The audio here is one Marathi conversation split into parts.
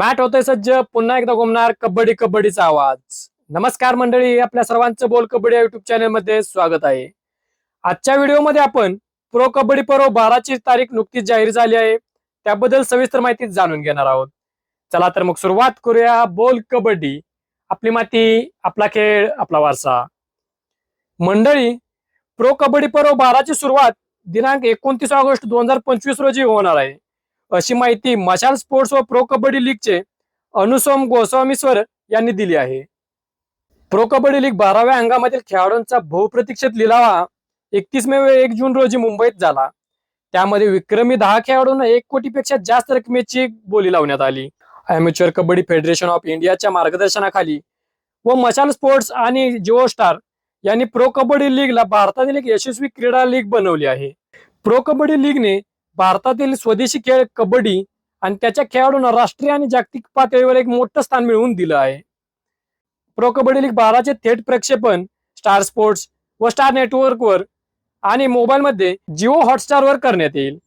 मॅट होतोय सज्ज. पुन्हा एकदा घुमणार कबड्डी कबड्डीचा आवाज. नमस्कार मंडळी आपल्या सर्वांचं बोल कबड्डी या युट्यूब चॅनलमध्ये स्वागत आहे. आजच्या व्हिडिओमध्ये आपण प्रो कबड्डी पर्व बाराची तारीख नुकतीच जाहीर झाली आहे. त्याबद्दल सविस्तर माहिती जाणून घेणार आहोत. चला तर मग सुरुवात करूया बोल कबड्डी. आपली माती आपला खेळ आपला वारसा. मंडळी प्रो कबड्डी पर्व बाराची सुरुवात दिनांक एकोणतीस ऑगस्ट दोन हजार पंचवीस रोजी होणार आहे. अशी माहिती मशाल स्पोर्ट्स व प्रो कबड्डी लीगचे अनुसोम गोस्वामीश्वर यांनी दिली आहे. प्रो कबड्डी लीग बाराव्या अंगामधील खेळाडूंचा बहुप्रतीक्षित लिलावा एकतीस मे व एक जून रोजी मुंबईत झाला. त्यामध्ये विक्रमी दहा खेळाडूंना एक कोटीपेक्षा जास्त रकमेची बोली लावण्यात आली. अॅमेच्युअर कबड्डी फेडरेशन ऑफ इंडियाच्या मार्गदर्शनाखाली व मशाल स्पोर्ट्स आणि जिओ स्टार यांनी प्रो कबड्डी लीगला भारतातील एक यशस्वी क्रीडा लीग बनवली आहे. प्रो कबड्डी लीगने भारतातील स्वदेशी खेळ कबड्डी आणि त्याच्या खेळाडूंना राष्ट्रीय आणि जागतिक पातळीवर एक मोठं स्थान मिळवून दिलं आहे. प्रो कबड्डी लीग बाराचे थेट प्रक्षेपण स्टार स्पोर्ट्स व स्टार नेटवर्कवर आणि मोबाईलमध्ये जिओ हॉटस्टारवर करण्यात येईल.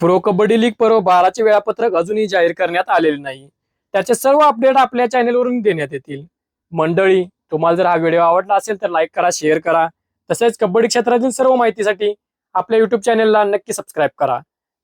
प्रो कबड्डी लीग पर्व बाराचे वेळापत्रक अजूनही जाहीर करण्यात आलेले नाही. त्याचे सर्व अपडेट आपल्या चॅनेलवरून देण्यात येतील. मंडळी तुम्हाला जर हा व्हिडिओ आवडला असेल तर लाईक करा शेअर करा. तसेच कबड्डी क्षेत्रातील सर्व माहितीसाठी आपल्या युट्यूब चॅनेलला नक्की सबस्क्राईब करा.